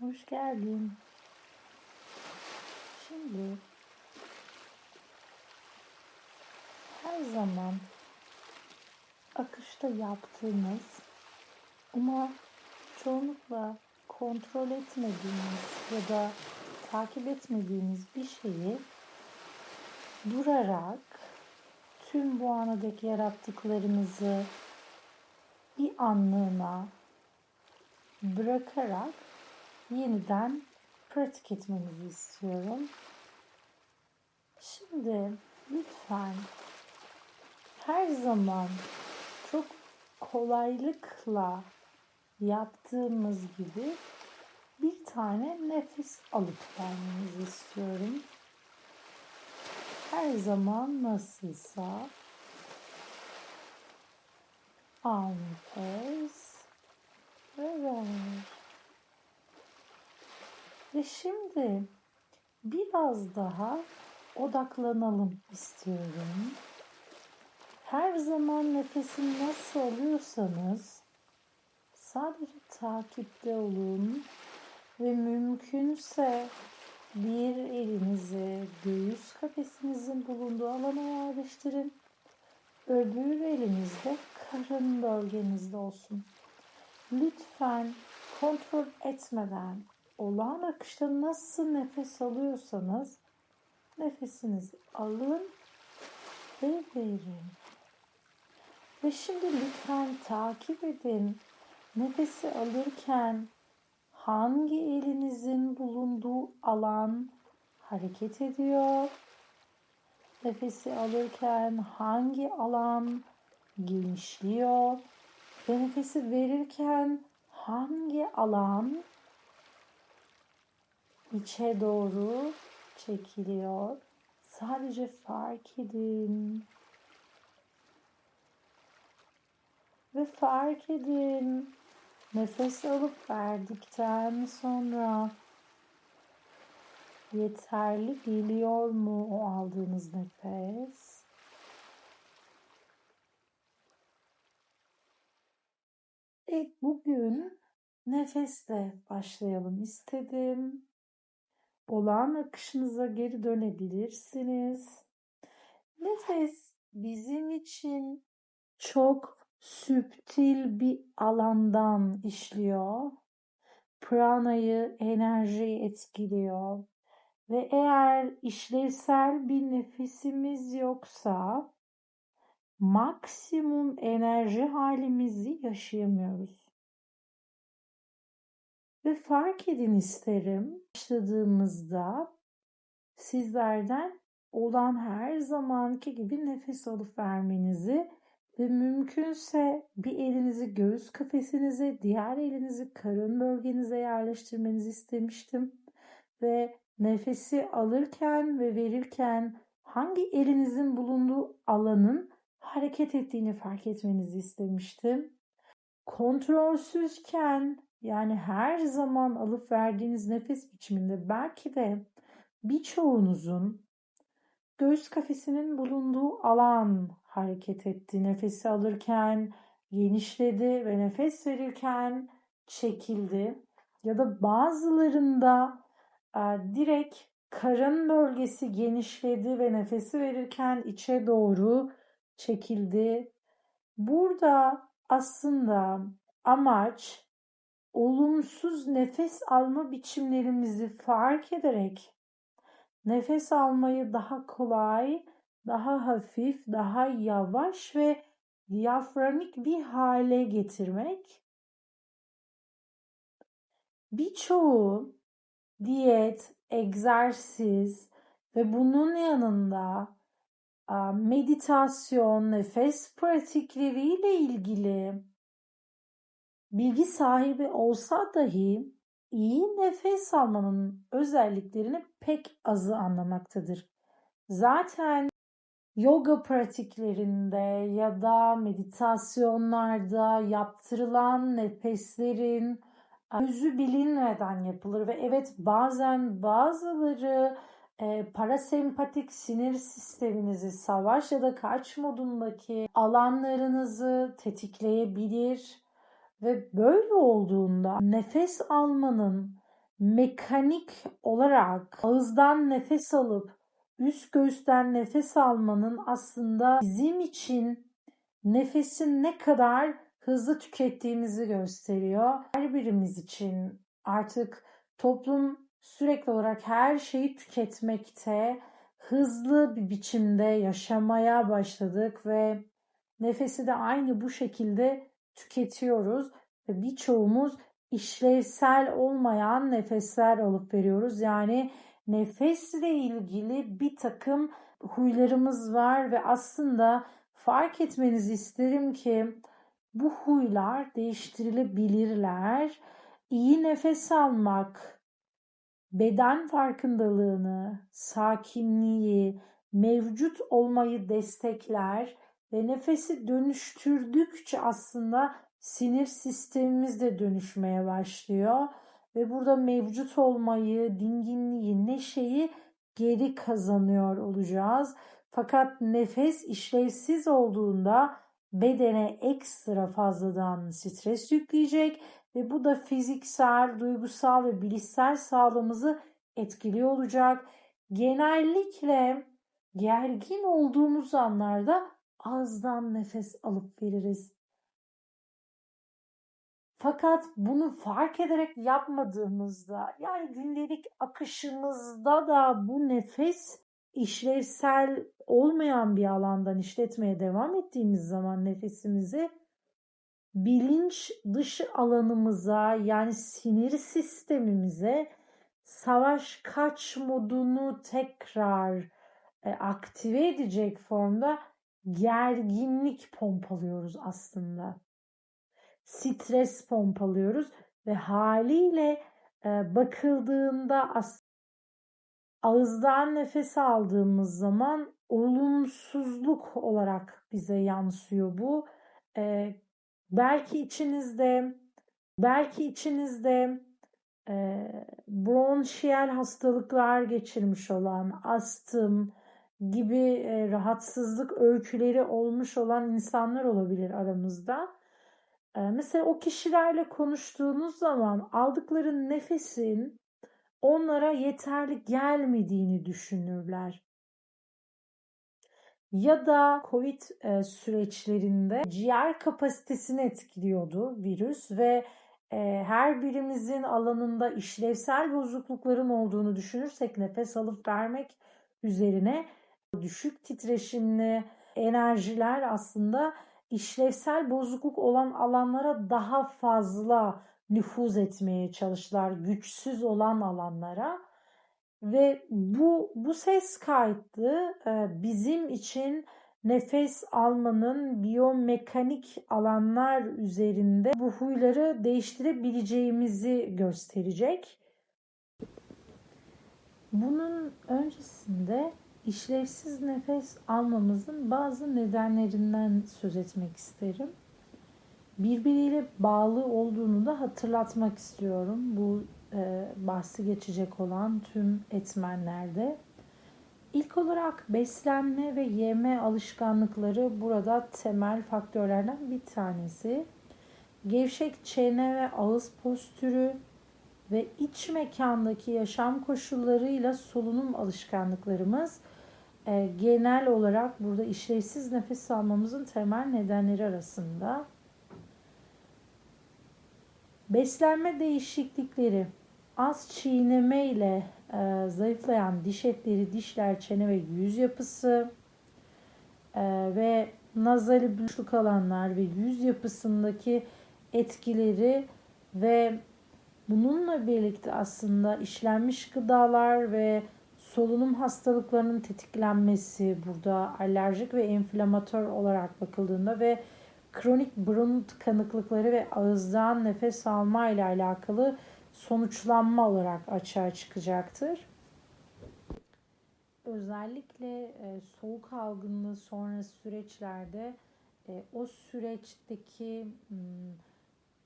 Hoş geldin. Şimdi her zaman akışta yaptığımız ama çoğunlukla kontrol etmediğimiz ya da takip etmediğimiz bir şeyi durarak tüm bu anadaki yarattıklarımızı bir anlığına bırakarak yeniden pratik etmenizi istiyorum. Şimdi lütfen her zaman çok kolaylıkla yaptığımız gibi bir tane nefes alıp vermenizi istiyorum. Her zaman nasılsa al nefes ve ver. Ve şimdi biraz daha odaklanalım istiyorum. Her zaman nefesini nasıl alıyorsanız sadece takipte olun ve mümkünse bir elinizi göğüs kafesinizin bulunduğu alana yerleştirin. Öbür eliniz de karın bölgenizde olsun. Lütfen kontrol etmeden olağan akışta nasıl nefes alıyorsanız nefesinizi alın ve verin. Ve şimdi lütfen takip edin. Nefesi alırken hangi elinizin bulunduğu alan hareket ediyor? Nefesi alırken hangi alan genişliyor? Ve nefesi verirken hangi alan içe doğru çekiliyor. Sadece fark edin. Ve fark edin. Nefes alıp verdikten sonra yeterli geliyor mu o aldığınız nefes? Evet, bugün nefesle başlayalım istedim olağan akışınıza geri dönebilirsiniz. Nefes bizim için çok süptil bir alandan işliyor. Pranayı, enerjiyi etkiliyor. Ve eğer işlevsel bir nefesimiz yoksa maksimum enerji halimizi yaşayamıyoruz. Ve fark edin isterim başladığımızda sizlerden olan her zamanki gibi nefes alıp vermenizi ve mümkünse bir elinizi göğüs kafesinize, diğer elinizi karın bölgenize yerleştirmenizi istemiştim. Ve nefesi alırken ve verirken hangi elinizin bulunduğu alanın hareket ettiğini fark etmenizi istemiştim. Kontrolsüzken yani her zaman alıp verdiğiniz nefes biçiminde belki de birçoğunuzun göğüs kafesinin bulunduğu alan hareket etti. Nefesi alırken genişledi ve nefes verirken çekildi. Ya da bazılarında e, direkt karın bölgesi genişledi ve nefesi verirken içe doğru çekildi. Burada aslında amaç olumsuz nefes alma biçimlerimizi fark ederek nefes almayı daha kolay, daha hafif, daha yavaş ve diyaframik bir hale getirmek. Birçoğu diyet, egzersiz ve bunun yanında meditasyon, nefes pratikleriyle ilgili bilgi sahibi olsa dahi iyi nefes almanın özelliklerini pek azı anlamaktadır. Zaten yoga pratiklerinde ya da meditasyonlarda yaptırılan nefeslerin özü bilinmeden yapılır ve evet bazen bazıları e, parasempatik sinir sisteminizi savaş ya da kaç modundaki alanlarınızı tetikleyebilir ve böyle olduğunda nefes almanın mekanik olarak ağızdan nefes alıp üst göğüsten nefes almanın aslında bizim için nefesin ne kadar hızlı tükettiğimizi gösteriyor. Her birimiz için artık toplum sürekli olarak her şeyi tüketmekte, hızlı bir biçimde yaşamaya başladık ve nefesi de aynı bu şekilde tüketiyoruz ve birçoğumuz işlevsel olmayan nefesler alıp veriyoruz. Yani nefesle ilgili bir takım huylarımız var ve aslında fark etmenizi isterim ki bu huylar değiştirilebilirler. İyi nefes almak, beden farkındalığını, sakinliği, mevcut olmayı destekler ve nefesi dönüştürdükçe aslında sinir sistemimiz de dönüşmeye başlıyor ve burada mevcut olmayı, dinginliği, neşeyi geri kazanıyor olacağız. Fakat nefes işlevsiz olduğunda bedene ekstra fazladan stres yükleyecek ve bu da fiziksel, duygusal ve bilişsel sağlığımızı etkiliyor olacak. Genellikle gergin olduğumuz anlarda ağızdan nefes alıp veririz. Fakat bunu fark ederek yapmadığımızda yani gündelik akışımızda da bu nefes işlevsel olmayan bir alandan işletmeye devam ettiğimiz zaman nefesimizi bilinç dışı alanımıza yani sinir sistemimize savaş kaç modunu tekrar e, aktive edecek formda gerginlik pompalıyoruz aslında. Stres pompalıyoruz ve haliyle e, bakıldığında aslında ağızdan nefes aldığımız zaman olumsuzluk olarak bize yansıyor bu. E, belki içinizde belki içinizde e, bronşiyel hastalıklar geçirmiş olan astım gibi e, rahatsızlık öyküleri olmuş olan insanlar olabilir aramızda. E, mesela o kişilerle konuştuğunuz zaman aldıkları nefesin onlara yeterli gelmediğini düşünürler. Ya da Covid e, süreçlerinde ciğer kapasitesini etkiliyordu virüs ve e, her birimizin alanında işlevsel bozuklukların olduğunu düşünürsek nefes alıp vermek üzerine düşük titreşimli enerjiler aslında işlevsel bozukluk olan alanlara daha fazla nüfuz etmeye çalıştılar. Güçsüz olan alanlara. Ve bu, bu ses kaydı e, bizim için nefes almanın biyomekanik alanlar üzerinde bu huyları değiştirebileceğimizi gösterecek. Bunun öncesinde işlevsiz nefes almamızın bazı nedenlerinden söz etmek isterim. Birbiriyle bağlı olduğunu da hatırlatmak istiyorum bu e, bahsi geçecek olan tüm etmenlerde. İlk olarak beslenme ve yeme alışkanlıkları burada temel faktörlerden bir tanesi. Gevşek çene ve ağız postürü ve iç mekandaki yaşam koşullarıyla solunum alışkanlıklarımız e, genel olarak burada işlevsiz nefes almamızın temel nedenleri arasında. Beslenme değişiklikleri az çiğneme ile e, zayıflayan diş etleri, dişler, çene ve yüz yapısı e, ve nazali boşluk alanlar ve yüz yapısındaki etkileri ve bununla birlikte aslında işlenmiş gıdalar ve solunum hastalıklarının tetiklenmesi burada alerjik ve enflamatör olarak bakıldığında ve kronik burun tıkanıklıkları ve ağızdan nefes alma ile alakalı sonuçlanma olarak açığa çıkacaktır. Özellikle e, soğuk algınlığı sonrası süreçlerde e, o süreçteki m,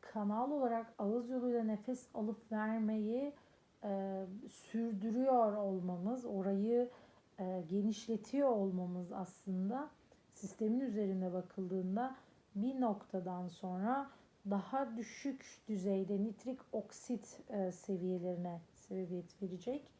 kanal olarak ağız yoluyla nefes alıp vermeyi e, sürdürüyor olmamız, orayı e, genişletiyor olmamız aslında sistemin üzerine bakıldığında bir noktadan sonra daha düşük düzeyde nitrik oksit e, seviyelerine sebebiyet verecek.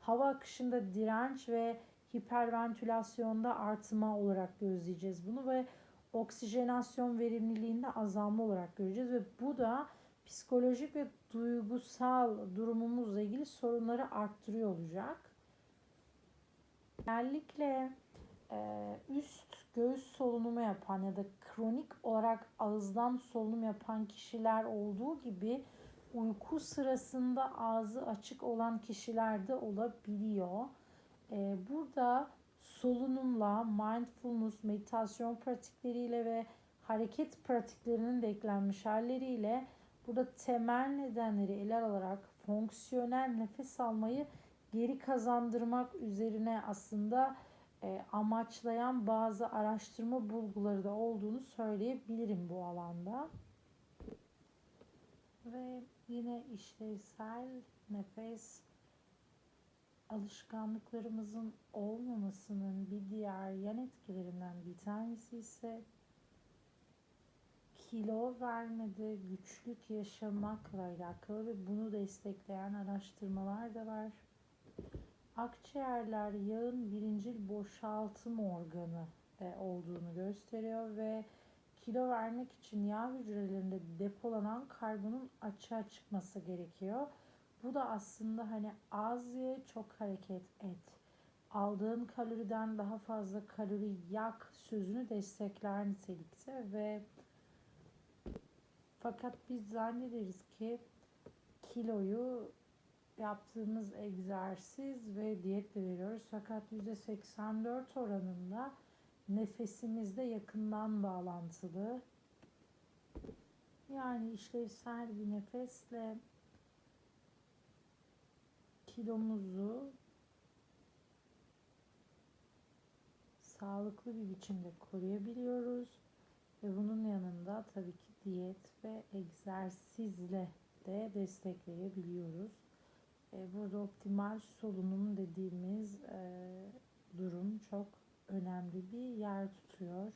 Hava akışında direnç ve hiperventilasyonda artma olarak gözleyeceğiz bunu ve oksijenasyon verimliliğinde azalma olarak göreceğiz ve bu da psikolojik ve duygusal durumumuzla ilgili sorunları arttırıyor olacak. Genellikle e, üst göğüs solunumu yapan ya da kronik olarak ağızdan solunum yapan kişiler olduğu gibi uyku sırasında ağzı açık olan kişiler de olabiliyor. E, burada solunumla, mindfulness, meditasyon pratikleriyle ve hareket pratiklerinin de eklenmiş halleriyle burada temel nedenleri ele alarak fonksiyonel nefes almayı geri kazandırmak üzerine aslında e, amaçlayan bazı araştırma bulguları da olduğunu söyleyebilirim bu alanda. Ve yine işlevsel nefes alışkanlıklarımızın olmamasının bir diğer yan etkilerinden bir tanesi ise kilo vermede güçlük yaşamakla alakalı ve bunu destekleyen araştırmalar da var. Akciğerler yağın birincil boşaltım organı e, olduğunu gösteriyor ve kilo vermek için yağ hücrelerinde depolanan karbonun açığa çıkması gerekiyor. Bu da aslında hani az ye çok hareket et. Aldığın kaloriden daha fazla kalori yak sözünü destekler nitelikte ve fakat biz zannederiz ki kiloyu yaptığımız egzersiz ve diyetle veriyoruz. Fakat %84 oranında nefesimizde yakından bağlantılı. Yani işlevsel bir nefesle kilomuzu sağlıklı bir biçimde koruyabiliyoruz. Ve bunun yanında tabii ki diyet ve egzersizle de destekleyebiliyoruz. E, burada optimal solunum dediğimiz e, durum çok önemli bir yer tutuyor.